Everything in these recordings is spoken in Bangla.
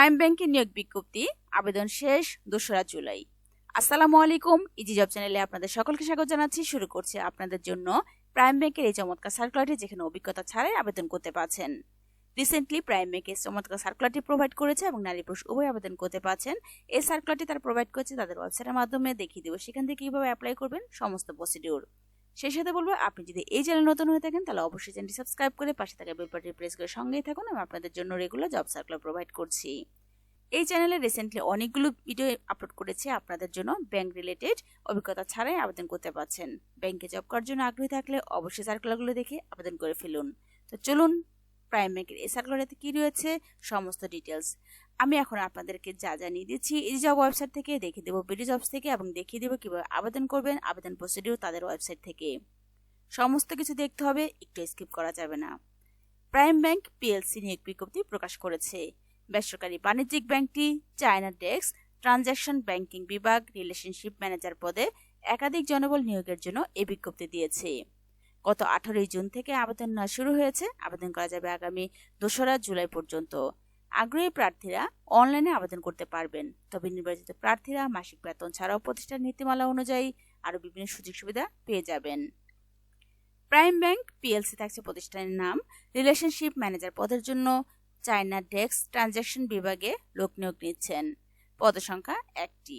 প্রাইম ব্যাংকের নিয়োগ বিজ্ঞপ্তি, আবেদন শেষ, দোসরা জুলাই। আসসালামু আলাইকুম ইজি জব চ্যানেলে আপনাদের সকলকে স্বাগত জানাচ্ছি। শুরু করছে আপনাদের জন্য প্রাইম ব্যাংকের এই চমৎকার সার্কুলারটি যেখানে অভিজ্ঞতা ছাড়াই আবেদন করতে পারছেন। রিসেন্টলি প্রাইম ব্যাংক চমৎকার সার্কুলারটি প্রোভাইড করেছে এবং নারী পুরুষ উভয় আবেদন করতে পারছেন। এই সার্কুলারটি তারা প্রোভাইড করেছে, তাদের ওয়েবসাইটের মাধ্যমে দেখিয়ে দেবো। সেখান থেকে কীভাবে অ্যাপ্লাই করবেন, সমস্ত প্রসিডিউর সেই সাথে বলব, আপনি যদি এই চ্যানেল নতুন হয়ে থাকেন, তাহলে অবশ্যই চ্যানেলটি সাবস্ক্রাইব করে পাশে থাকা বেল বাটন প্রেস করে সঙ্গেই থাকুন। আমি আপনাদের জন্য রেগুলার জব সার্কুলার প্রোভাইড করছি। এই চ্যানেলে রিসেন্টলি অনেকগুলো ভিডিও আপলোড করেছে। আপনাদের জন্য ব্যাংক রিলেটেড অভিজ্ঞতা ছাড়াই আবেদন করতে পারছেন। ব্যাংকে জব করার জন্য আগ্রহী থাকলে অবশ্যই সার্কুলারগুলো দেখে আবেদন করে ফেলুন। তো চলুন প্রাইম ব্যাংকের এই সার্কুলারেতে কী রয়েছে? সমস্ত ডিটেলস আমি এখন আপনাদেরকে যা জানিয়ে দিচ্ছি, এই জব ওয়েবসাইট থেকে দেখিয়ে দেবো বিডি জবস থেকে এবং দেখিয়ে দেবো কীভাবে আবেদন করবেন, আবেদন প্রসিডিউর তাদের ওয়েবসাইট থেকে। সমস্ত কিছু দেখতে হবে, একটু স্কিপ করা যাবে না। প্রাইম ব্যাংক পিএলসি নিয়োগ বিজ্ঞপ্তি প্রকাশ করেছে। বেসরকারি বাণিজ্যিক ব্যাংকটি চায়না ডেস্ক ট্রানজ্যাকশন ব্যাংকিং বিভাগ রিলেশনশিপ ম্যানেজার পদে একাধিক জনবল নিয়োগের জন্য এই বিজ্ঞপ্তি দিয়েছে। গত আঠারোই জুন থেকে আবেদন শুরু হয়েছে। আবেদন করা যাবে আগামী দোসরা জুলাই পর্যন্ত। আগ্রহী প্রার্থীরা অনলাইনে আবেদন করতে পারবেন। তবে নির্বাচিত প্রার্থীরা মাসিক বেতন ছাড়াও প্রতিষ্ঠান নীতিমালা অনুযায়ী আরও বিভিন্ন সুযোগ সুবিধা পেয়ে যাবেন। প্রাইম ব্যাংক পিএলসি থাকছে প্রতিষ্ঠানের নাম। রিলেশনশিপ ম্যানেজার পদের জন্য চায়না ডেস্ক ট্রানজ্যাকশন বিভাগে লোক নিয়োগ নিচ্ছেন। পদসংখ্যা একটি।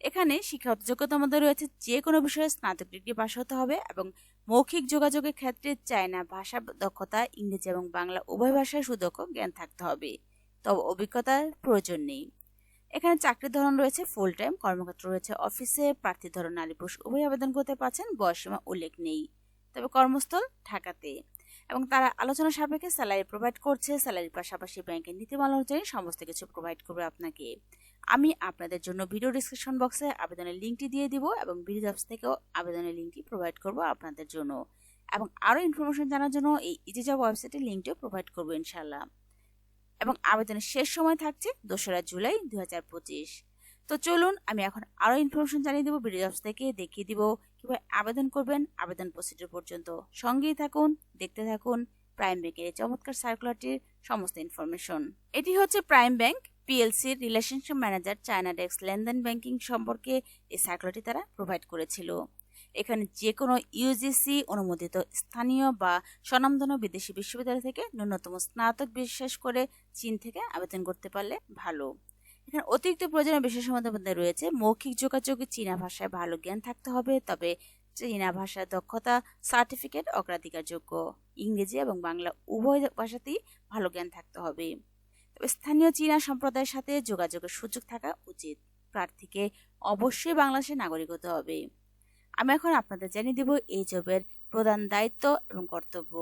এখানে শিক্ষাগত যোগ্যতার মধ্যে রয়েছে যে কোনো বিষয়ে স্নাতক ডিগ্রি পাশ হতে হবে এবং মৌখিক যোগাযোগের ক্ষেত্রে চায়না ভাষা দক্ষতা, ইংরেজি এবং বাংলা উভয় ভাষায় সুদক্ষ জ্ঞান থাকতে হবে। তবে অভিজ্ঞতার প্রয়োজন নেই। এখানে চাকরির ধরন রয়েছে ফুল টাইম কর্মক্ষেত্র রয়েছে অফিসে প্রার্থীর ধরন নারী পুরুষ, উভয় আবেদন করতে পারছেন বয়সীমা উল্লেখ নেই। তবে কর্মস্থল ঢাকাতে। এবং তারা আলোচনা সাপেক্ষে স্যালারি প্রোভাইড করছে স্যালারির পাশাপাশি ব্যাংকের নীতিমালা অনুযায়ী সমস্ত কিছু প্রোভাইড করবে আপনাকে। আমি আপনাদের জন্য ভিডিও ডিসক্রিপশন বক্সে আবেদনের লিঙ্কটি দিয়ে দিব এবং ভিডিও জবস থেকেও আবেদনের লিঙ্কটি প্রোভাইড করব আপনাদের জন্য। এবং আরও ইনফরমেশন জানার জন্য এই ইজি জব ওয়েবসাইটের লিঙ্কটিও প্রোভাইড করব ইনশাল্লাহ এবং আবেদনের শেষ সময় থাকছে দোসরা জুলাই দু হাজার পঁচিশ। তো চলুন, আমি এখন আরও ইনফরমেশন জানিয়ে দেবো ভিডিও জবস থেকে দেখিয়ে দিব কীভাবে আবেদন করবেন আবেদন প্রসিডিউর পর্যন্ত। সঙ্গেই থাকুন, দেখতে থাকুন প্রাইম ব্যাংকের চমৎকার সার্কুলারটির সমস্ত ইনফরমেশন এটি হচ্ছে প্রাইম ব্যাংক পিএলসির রিলেশনশিপ ম্যানেজার চায়না ডেস্ক লেনদেন ব্যাংকিং সম্পর্কে এই সার্কুলারটি তারা প্রোভাইড করেছিল। এখানে যে কোনো ইউজিসি অনুমোদিত স্থানীয় বা স্বনামধন্য বিদেশি বিশ্ববিদ্যালয় থেকে ন্যূনতম স্নাতক বিশেষ করে চীন থেকে আবেদন করতে পারলে ভালো। এখানে অতিরিক্ত প্রয়োজনীয় বিষয়ের মধ্যে রয়েছে মৌখিক যোগাযোগে, চীনা ভাষায় ভালো জ্ঞান থাকতে হবে, তবে চীনা ভাষার দক্ষতা, সার্টিফিকেট অগ্রাধিকারযোগ্য। ইংরেজি এবং বাংলা উভয় ভাষাতেই ভালো জ্ঞান থাকতে হবে। তবে স্থানীয় চীনা সম্প্রদায়ের সাথে যোগাযোগের সুযোগ থাকা উচিত। প্রার্থীকে অবশ্যই বাংলাদেশের নাগরিক হতে হবে। আমি এখন আপনাদের জানিয়ে দেব এই জবের প্রধান দায়িত্ব এবং কর্তব্য।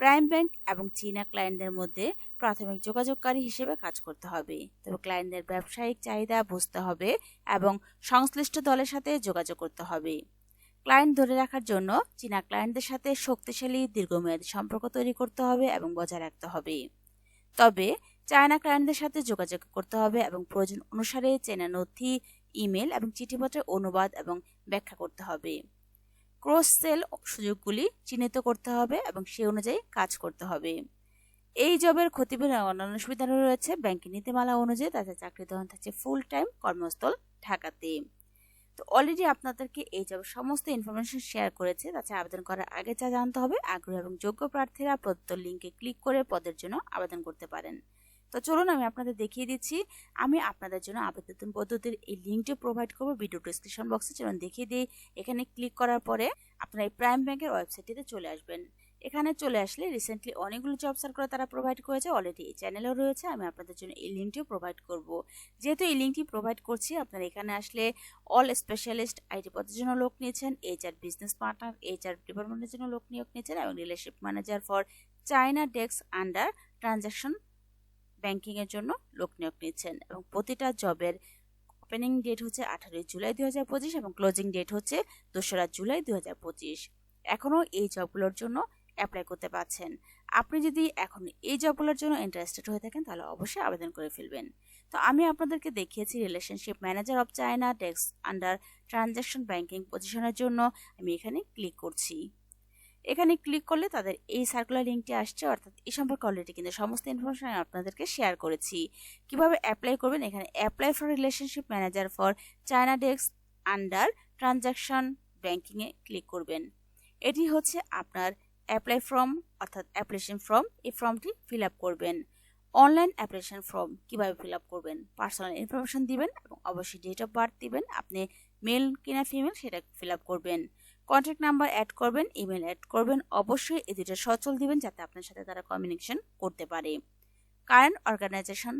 প্রাইম ব্যাংক এবং চীনা ক্লায়েন্টদের মধ্যে প্রাথমিক যোগাযোগকারী হিসেবে কাজ করতে হবে। তবে ক্লায়েন্টদের ব্যবসায়িক চাহিদা বুঝতে হবে এবং সংশ্লিষ্ট দলের সাথে যোগাযোগ করতে হবে। ক্লায়েন্ট ধরে রাখার জন্য চীনা ক্লায়েন্টদের সাথে শক্তিশালী, দীর্ঘমেয়াদী সম্পর্ক তৈরি করতে হবে এবং বজায় রাখতে হবে। তবে চায়না ক্লায়েন্টদের সাথে যোগাযোগ করতে হবে এবং প্রয়োজন অনুসারে চেনা নথি ইমেল এবং চিঠিপত্রের অনুবাদ এবং ব্যাখ্যা করতে হবে। ক্রস সেল সুযোগগুলি চিহ্নিত করতে হবে এবং সে অনুযায়ী কাজ করতে হবে। এই জবের ক্ষতিপূরণ অন্যান্য সুবিধা রয়েছে। ব্যাংকের নীতিমালা অনুযায়ী তাদের চাকরি ধরন থাকছে ফুল টাইম কর্মস্থল ঢাকাতে। তো অলরেডি আপনাদেরকে এই জবের সমস্ত ইনফরমেশন শেয়ার করেছে। তাছাড়া আবেদন করার আগে যা জানতে হবে, আগ্রহী এবং যোগ্য প্রার্থীরা প্রদত্ত লিঙ্কে ক্লিক করে পদের জন্য আবেদন করতে পারেন। তো চলুন আমি আপনাদের দেখিয়ে দিচ্ছি। আমি আপনাদের জন্য আবেদন পদ্ধতির এই লিঙ্কটি প্রোভাইড করব ভিডিও ডিসক্রিপশন বক্সে চলুন দেখিয়ে দিই। এখানে ক্লিক করার পরে আপনারা এই প্রাইম ব্যাংকের ওয়েবসাইটটিতে চলে আসবেন। এখানে চলে আসলে রিসেন্টলি অনেকগুলো জব সার্কুলার তারা প্রোভাইড করেছে। অলরেডি এই চ্যানেলেও রয়েছে। আমি আপনাদের জন্য এই লিঙ্কটিও প্রোভাইড করব। যেহেতু এই লিঙ্কটি প্রোভাইড করছি, আপনারা এখানে আসলে অল স্পেশালিস্ট আইটি পদের জন্য লোক নিয়েছেন এইচআর বিজনেস পার্টনার এইচআর ডিপার্টমেন্টের জন্য লোক নিয়োগ নিয়েছেন এবং relationship manager for China desk under transaction ব্যাংকিংয়ের জন্য লোক নিয়োগ নিচ্ছেন এবং প্রতিটা জবের ওপেনিং ডেট হচ্ছে আঠারোই জুলাই দুই হাজার পঁচিশ এবং ক্লোজিং ডেট হচ্ছে দোসরা জুলাই দুই হাজার পঁচিশ। এখনও এই জবগুলোর জন্য অ্যাপ্লাই করতে পারছেন। আপনি যদি এখন এই জবগুলোর জন্য ইন্টারেস্টেড হয়ে থাকেন, তাহলে অবশ্যই আবেদন করে ফেলবেন। তো আমি আপনাদেরকে দেখিয়েছি relationship manager of China desk under transaction banking পজিশনের জন্য। আমি এখানে ক্লিক করছি। এখানে ক্লিক করলে তাদের এই সার্কুলার লিঙ্কটি আসছে, অর্থাৎ এই সম্পর্কে অলরেডি কিন্তু সমস্ত ইনফরমেশন আমি আপনাদেরকে শেয়ার করেছি। কীভাবে অ্যাপ্লাই করবেন? এখানে apply for relationship manager for China desk under transaction ব্যাঙ্কিংয়ে click করবেন। এটি হচ্ছে আপনার অ্যাপ্লাই ফর্ম অর্থাৎ অ্যাপ্লিকেশন ফর্ম এই ফর্মটি ফিল আপ করবেন। অনলাইন অ্যাপ্লিকেশন ফর্ম কীভাবে ফিল আপ করবেন? পার্সোনাল ইনফরমেশন দিবেন এবং অবশ্যই ডেট অফ বার্থ দিবেন। আপনি মেল কিনা ফিমেল সেটা ফিল আপ করবেন। কন্ট্যাক্ট নাম্বার অ্যাড করবেন ইমেল অ্যাড করবেন। অবশ্যই এই দুটো সচল দিবেন যাতে আপনার সাথে তারা কমিউনিকেশন করতে পারে। কারেন্ট অর্গানাইজেশন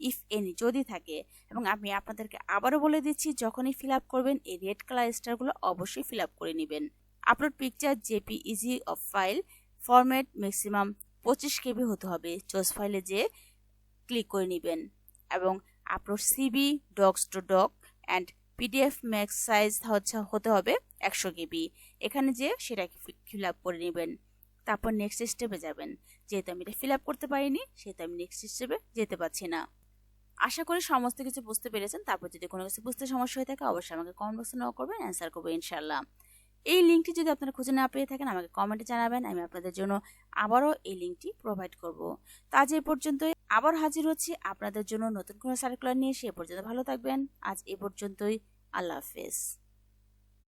ইফ এনি যদি থাকে, এবং আমি আপনাদেরকে আবারও বলে দিচ্ছি, যখনই ফিল আপ করবেন, এই রেড কালার স্টারগুলো অবশ্যই ফিল আপ করে নেবেন। Upload picture JPEG of file format maximum পঁচিশ কেবি হতে হবে। চোজ ফাইলে যে ক্লিক করে নেবেন। এবং upload CV docs to doc and PDF max size হচ্ছে, হতে হবে একশো কেবি এখানে যে সেটাকে ফিল আপ করে নেবেন। তারপর নেক্সট স্টেপে যাবেন। যেহেতু আমি এটা ফিল আপ করতে পারিনি, সেহেতু আমি নেক্সট স্টেপে যেতে পারছি না। আশা করি সমস্ত কিছু বুঝতে পেরেছেন। তারপর যদি কোনো কিছু বুঝতে সমস্যা হয়ে থাকে, অবশ্যই আমাকে কমেন্ট বক্সে নেওয়া করবেন অ্যান্সার করব ইনশাল্লাহ এই লিঙ্কটি যদি আপনারা খুঁজে না পেয়ে থাকেন, আমাকে কমেন্টে জানাবেন। আমি আপনাদের জন্য আবারও এই লিঙ্কটি প্রোভাইড করব। তা এই পর্যন্তই। আবার হাজির হচ্ছি আপনাদের জন্য নতুন কোনো সার্কুলার নিয়ে। সে পর্যন্ত ভালো থাকবেন। আজ এ পর্যন্তই। আল্লাহ হাফেজ।